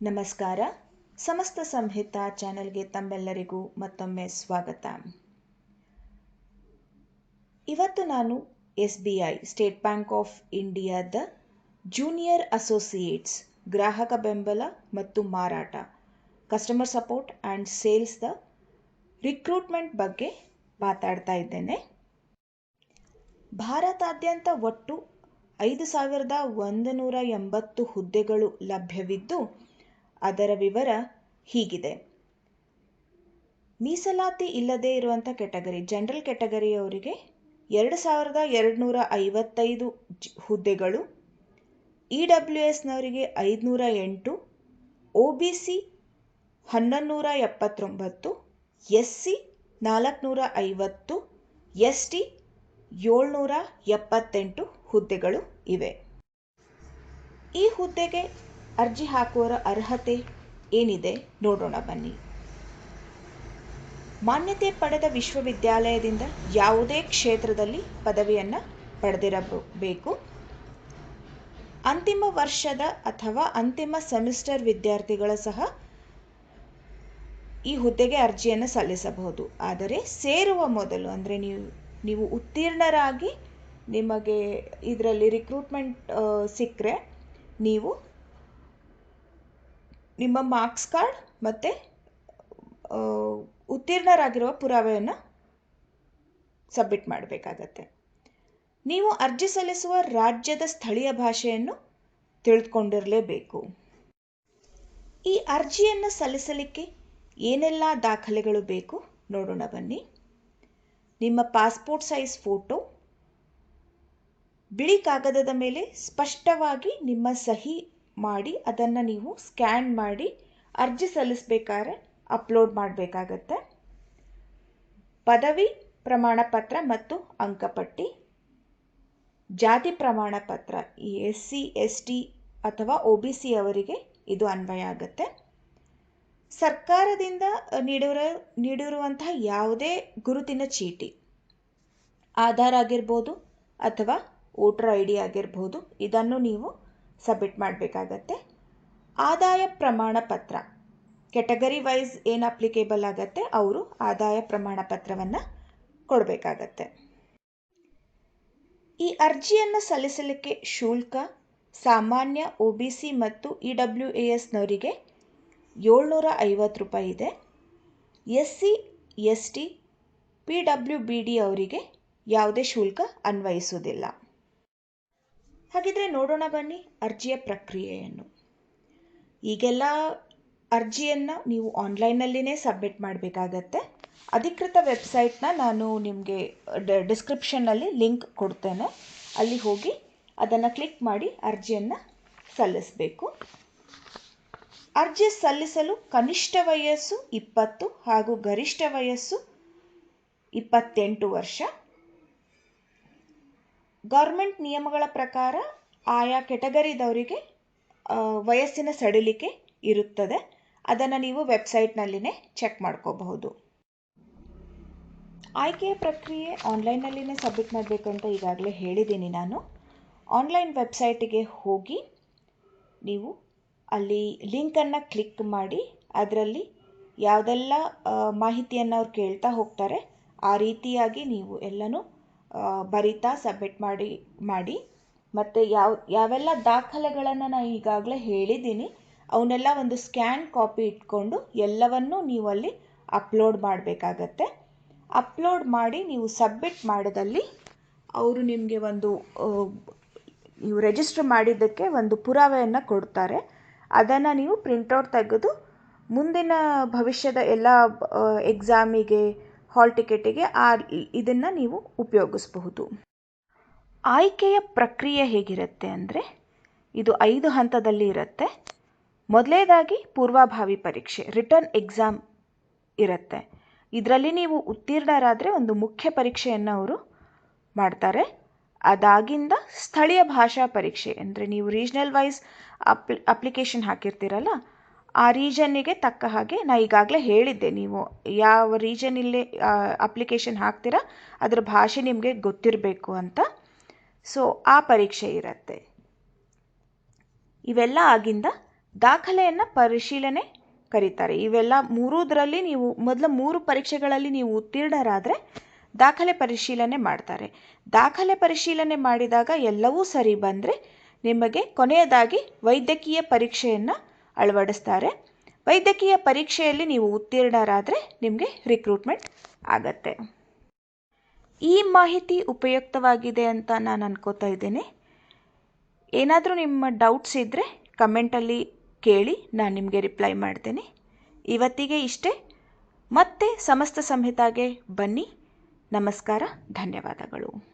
ನಮಸ್ಕಾರ. ಸಮಸ್ತ ಸಂಹಿತ ಚಾನೆಲ್ಗೆ ತಮ್ಮೆಲ್ಲರಿಗೂ ಮತ್ತೊಮ್ಮೆ ಸ್ವಾಗತ. ಇವತ್ತು ನಾನು S B I, state bank of ಇಂಡಿಯಾದ ಜೂನಿಯರ್ ಅಸೋಸಿಯೇಟ್ಸ್, ಗ್ರಾಹಕ ಬೆಂಬಲ ಮತ್ತು ಮಾರಾಟ, ಕಸ್ಟಮರ್ ಸಪೋರ್ಟ್ ಆ್ಯಂಡ್ ಸೇಲ್ಸ್ದ ರಿಕ್ರೂಟ್ಮೆಂಟ್ ಬಗ್ಗೆ ಮಾತಾಡ್ತಾ ಇದ್ದೇನೆ. ಭಾರತಾದ್ಯಂತ ಒಟ್ಟು ಐದು ಸಾವಿರದ ಒಂದು ನೂರ ಎಂಬತ್ತು ಹುದ್ದೆಗಳು ಲಭ್ಯವಿದ್ದು ಅದರ ವಿವರ ಹೀಗಿದೆ. ಮೀಸಲಾತಿ ಇಲ್ಲದೇ ಇರುವಂಥ ಕೆಟಗರಿ, ಜನರಲ್ ಕೆಟಗರಿಯವರಿಗೆ ಎರಡು ಸಾವಿರದ ಎರಡುನೂರ ಐವತ್ತೈದು ಹುದ್ದೆಗಳು ಇ ಡಬ್ಲ್ಯೂ ಎಸ್ನವರಿಗೆ ಐದುನೂರ ಎಂಟು ಒ ಬಿ ಸಿ ಹನ್ನೊಂದುನೂರ ಎಪ್ಪತ್ತೊಂಬತ್ತು ಎಸ್ ಸಿ ನಾಲ್ಕುನೂರ ಐವತ್ತು ಎಸ್ ಟಿ ಏಳ್ನೂರ ಎಪ್ಪತ್ತೆಂಟು ಹುದ್ದೆಗಳು ಇವೆ. ಈ ಹುದ್ದೆಗೆ ಅರ್ಜಿ ಹಾಕುವರ ಅರ್ಹತೆ ಏನಿದೆ ನೋಡೋಣ ಬನ್ನಿ. ಮಾನ್ಯತೆ ಪಡೆದ ವಿಶ್ವವಿದ್ಯಾಲಯದಿಂದ ಯಾವುದೇ ಕ್ಷೇತ್ರದಲ್ಲಿ ಪದವಿಯನ್ನು ಪಡೆದಿರಬೇಕು. ಅಂತಿಮ ವರ್ಷದ ಅಥವಾ ಅಂತಿಮ ಸೆಮಿಸ್ಟರ್ ವಿದ್ಯಾರ್ಥಿಗಳ ಸಹ ಈ ಹುದ್ದೆಗೆ ಅರ್ಜಿಯನ್ನು ಸಲ್ಲಿಸಬಹುದು. ಆದರೆ ಸೇರುವ ಮೊದಲು, ಅಂದರೆ ನೀವು ನೀವು ಉತ್ತೀರ್ಣರಾಗಿ ನಿಮಗೆ ಇದರಲ್ಲಿ ರಿಕ್ರೂಟ್ಮೆಂಟ್ ಸಿಕ್ಕರೆ, ನೀವು ನಿಮ್ಮ ಮಾರ್ಕ್ಸ್ ಕಾರ್ಡ್ ಮತ್ತು ಉತ್ತೀರ್ಣರಾಗಿರುವ ಪುರಾವೆಯನ್ನು ಸಬ್ಮಿಟ್ ಮಾಡಬೇಕಾಗತ್ತೆ. ನೀವು ಅರ್ಜಿ ಸಲ್ಲಿಸುವ ರಾಜ್ಯದ ಸ್ಥಳೀಯ ಭಾಷೆಯನ್ನು ತಿಳಿದುಕೊಂಡಿರಲೇಬೇಕು ಈ ಅರ್ಜಿಯನ್ನು ಸಲ್ಲಿಸಲಿಕ್ಕೆ ಏನೆಲ್ಲ ದಾಖಲೆಗಳು ಬೇಕು ನೋಡೋಣ ಬನ್ನಿ. ನಿಮ್ಮ ಪಾಸ್ಪೋರ್ಟ್ ಸೈಜ್ ಫೋಟೋ, ಬಿಳಿ ಕಾಗದದ ಮೇಲೆ ಸ್ಪಷ್ಟವಾಗಿ ನಿಮ್ಮ ಸಹಿ ಮಾಡಿ ಅದನ್ನು ನೀವು ಸ್ಕ್ಯಾನ್ ಮಾಡಿ ಅರ್ಜಿ ಸಲ್ಲಿಸಬೇಕಾದ್ರೆ ಅಪ್ಲೋಡ್ ಮಾಡಬೇಕಾಗತ್ತೆ. ಪದವಿ ಪ್ರಮಾಣ ಪತ್ರ ಮತ್ತು ಅಂಕಪಟ್ಟಿ. ಜಾತಿ ಪ್ರಮಾಣ ಪತ್ರ ಈ ಎಸ್ ಸಿ ಎಸ್ ಟಿ ಅಥವಾ ಒ ಬಿ ಸಿ ಅವರಿಗೆ ಇದು ಅನ್ವಯ ಆಗುತ್ತೆ. ಸರ್ಕಾರದಿಂದ ನೀಡಿರೋ, ನೀಡಿರುವಂತಹ ಯಾವುದೇ ಗುರುತಿನ ಚೀಟಿ, ಆಧಾರ್ ಆಗಿರ್ಬೋದು ಅಥವಾ ವೋಟರ್ ಐ ಡಿ ಆಗಿರ್ಬೋದು, ಇದನ್ನು ನೀವು ಸಬ್ಮಿಟ್ ಮಾಡಬೇಕಾಗತ್ತೆ. ಆದಾಯ ಪ್ರಮಾಣ ಪತ್ರ. ಕೆಟಗರಿ ವೈಸ್ ಏನು ಅಪ್ಲಿಕೇಬಲ್ ಆಗತ್ತೆ, ಅವರು ಆದಾಯ ಪ್ರಮಾಣ ಪತ್ರವನ್ನು ಕೊಡಬೇಕಾಗತ್ತೆ. ಈ ಅರ್ಜಿಯನ್ನು ಸಲ್ಲಿಸಲಿಕ್ಕೆ ಶುಲ್ಕ, ಸಾಮಾನ್ಯ ಒ ಬಿ ಸಿ ಮತ್ತು ಇ ಡಬ್ಲ್ಯೂ ಎ ಎಸ್ನವರಿಗೆ ಏಳ್ನೂರ ಐವತ್ತು ರೂಪಾಯಿ ಇದೆ. S C S T P W B D ಅವರಿಗೆ ಯಾವುದೇ ಶುಲ್ಕ ಅನ್ವಯಿಸುವುದಿಲ್ಲ. ಹಾಗಿದ್ರೆ ನೋಡೋಣ ಬನ್ನಿ ಅರ್ಜಿಯ ಪ್ರಕ್ರಿಯೆಯನ್ನು. ಈಗೆಲ್ಲ ಅರ್ಜಿಯನ್ನು ನೀವು ಆನ್ಲೈನಲ್ಲಿನೇ ಸಬ್ಮಿಟ್ ಮಾಡಬೇಕಾಗತ್ತೆ. ಅಧಿಕೃತ ವೆಬ್ಸೈಟ್ನ ನಾನು ನಿಮಗೆ ಡಿಸ್ಕ್ರಿಪ್ಷನ್ನಲ್ಲಿ ಲಿಂಕ್ ಕೊಡ್ತೇನೆ. ಅಲ್ಲಿ ಹೋಗಿ ಅದನ್ನು ಕ್ಲಿಕ್ ಮಾಡಿ ಅರ್ಜಿಯನ್ನು ಸಲ್ಲಿಸಬೇಕು. ಅರ್ಜಿ ಸಲ್ಲಿಸಲು ಕನಿಷ್ಠ ವಯಸ್ಸು ಇಪ್ಪತ್ತು ಹಾಗೂ ಗರಿಷ್ಠ ವಯಸ್ಸು ಇಪ್ಪತ್ತೆಂಟು ವರ್ಷ. ಗೌರ್ಮೆಂಟ್ ನಿಯಮಗಳ ಪ್ರಕಾರ ಆಯಾ ಕೆಟಗರಿದವರಿಗೆ ವಯಸ್ಸಿನ ಸಡಿಲಿಕೆ ಇರುತ್ತದೆ. ಅದನ್ನು ನೀವು ವೆಬ್ಸೈಟ್ನಲ್ಲಿನೇ ಚೆಕ್ ಮಾಡ್ಕೋಬಹುದು. ಆಯ್ಕೆಯ ಪ್ರಕ್ರಿಯೆ ಆನ್ಲೈನ್ನಲ್ಲಿನೇ ಸಬ್ಮಿಟ್ ಮಾಡಬೇಕು ಅಂತ ಈಗಾಗಲೇ ಹೇಳಿದ್ದೀನಿ ನಾನು. ಆನ್ಲೈನ್ ವೆಬ್ಸೈಟಿಗೆ ಹೋಗಿ ನೀವು ಅಲ್ಲಿ ಲಿಂಕನ್ನು ಕ್ಲಿಕ್ ಮಾಡಿ, ಅದರಲ್ಲಿ ಯಾವುದೆಲ್ಲ ಮಾಹಿತಿಯನ್ನು ಅವ್ರು ಕೇಳ್ತಾ ಹೋಗ್ತಾರೆ, ಆ ರೀತಿಯಾಗಿ ನೀವು ಎಲ್ಲನೂ ಬರಿತಾ ಸಬ್ಮಿಟ್ ಮಾಡಿ ಮಾಡಿ. ಮತ್ತು ಯಾವ, ಯಾವೆಲ್ಲ ದಾಖಲೆಗಳನ್ನು ನಾನು ಈಗಾಗಲೇ ಹೇಳಿದ್ದೀನಿ, ಅವನ್ನೆಲ್ಲ ಒಂದು ಸ್ಕ್ಯಾನ್ ಕಾಪಿ ಇಟ್ಕೊಂಡು ಎಲ್ಲವನ್ನೂ ನೀವು ಅಲ್ಲಿ ಅಪ್ಲೋಡ್ ಮಾಡಬೇಕಾಗತ್ತೆ. ಅಪ್ಲೋಡ್ ಮಾಡಿ ನೀವು ಸಬ್ಮಿಟ್ ಮಾಡಿದಲ್ಲಿ ಅವರು ನಿಮಗೆ ಒಂದು ನೀವು ರಿಜಿಸ್ಟರ್ ಮಾಡಿದ್ದಕ್ಕೆ ಒಂದು ಪುರಾವೆಯನ್ನು ಕೊಡ್ತಾರೆ. ಅದನ್ನು ನೀವು ಪ್ರಿಂಟೌಟ್ ತೆಗೆದು ಮುಂದಿನ ಭವಿಷ್ಯದ ಎಲ್ಲ ಎಕ್ಸಾಮಿಗೆ ಹಾಲ್ ಟಿಕೆಟಿಗೆ ಆ ಇದನ್ನು ನೀವು ಉಪಯೋಗಿಸಬಹುದು. ಆಯ್ಕೆಯ ಪ್ರಕ್ರಿಯೆ ಹೇಗಿರುತ್ತೆ ಅಂದರೆ, ಇದು ಐದು ಹಂತದಲ್ಲಿ ಇರುತ್ತೆ. ಮೊದಲೇದಾಗಿ ಪೂರ್ವಭಾವಿ ಪರೀಕ್ಷೆ, ರಿಟರ್ನ್ ಎಕ್ಸಾಮ್ ಇರುತ್ತೆ. ಇದರಲ್ಲಿ ನೀವು ಉತ್ತೀರ್ಣರಾದರೆ ಒಂದು ಮುಖ್ಯ ಪರೀಕ್ಷೆಯನ್ನು ಅವರು ಮಾಡ್ತಾರೆ. ಅದಾಗಿಂದ ಸ್ಥಳೀಯ ಭಾಷಾ ಪರೀಕ್ಷೆ, ಅಂದರೆ ನೀವು ರೀಜ್ನಲ್ ವೈಸ್ ಅಪ್ ಅಪ್ಲಿಕೇಶನ್ ಹಾಕಿರ್ತೀರಲ್ಲ ಆ ರೀಜನ್ನಿಗೆ ತಕ್ಕ ಹಾಗೆ ನಾ ಈಗಾಗಲೇ ಹೇಳಿದ್ದೆ ನೀವು ಯಾವ ರೀಜನಲ್ಲಿ ಅಪ್ಲಿಕೇಶನ್ ಹಾಕ್ತೀರಾ, ಅದರ ಭಾಷೆ ನಿಮಗೆ ಗೊತ್ತಿರಬೇಕು ಅಂತ. ಸೊ ಆ ಪರೀಕ್ಷೆ ಇರುತ್ತೆ. ಇವೆಲ್ಲ ಆಗಿಂದ ದಾಖಲೆಯನ್ನು ಪರಿಶೀಲನೆ ಕರೀತಾರೆ. ಇವೆಲ್ಲ ಮೂರುದರಲ್ಲಿ ನೀವು, ಮೊದಲ ಮೂರು ಪರೀಕ್ಷೆಗಳಲ್ಲಿ ನೀವು ಉತ್ತೀರ್ಣರಾದರೆ ದಾಖಲೆ ಪರಿಶೀಲನೆ ಮಾಡ್ತಾರೆ. ದಾಖಲೆ ಪರಿಶೀಲನೆ ಮಾಡಿದಾಗ ಎಲ್ಲವೂ ಸರಿ ಬಂದರೆ ನಿಮಗೆ ಕೊನೆಯದಾಗಿ ವೈದ್ಯಕೀಯ ಪರೀಕ್ಷೆಯನ್ನು ಅಳವಡಿಸ್ತಾರೆ. ವೈದ್ಯಕೀಯ ಪರೀಕ್ಷೆಯಲ್ಲಿ ನೀವು ಉತ್ತೀರ್ಣರಾದರೆ ನಿಮಗೆ ರಿಕ್ರೂಟ್ಮೆಂಟ್ ಆಗತ್ತೆ. ಈ ಮಾಹಿತಿ ಉಪಯುಕ್ತವಾಗಿದೆ ಅಂತ ನಾನು ಅನ್ಕೋತಾ ಇದ್ದೀನಿ. ಏನಾದರೂ ನಿಮ್ಮ ಡೌಟ್ಸ್ ಇದ್ದರೆ ಕಮೆಂಟಲ್ಲಿ ಕೇಳಿ ನಾನು ನಿಮಗೆ ರಿಪ್ಲೈ ಮಾಡ್ತೇನೆ. ಇವತ್ತಿಗೆ ಇಷ್ಟೇ. ಮತ್ತೆ ಸಮಸ್ತ ಸಂಹಿತಾಗೆ ಬನ್ನಿ. ನಮಸ್ಕಾರ, ಧನ್ಯವಾದಗಳು.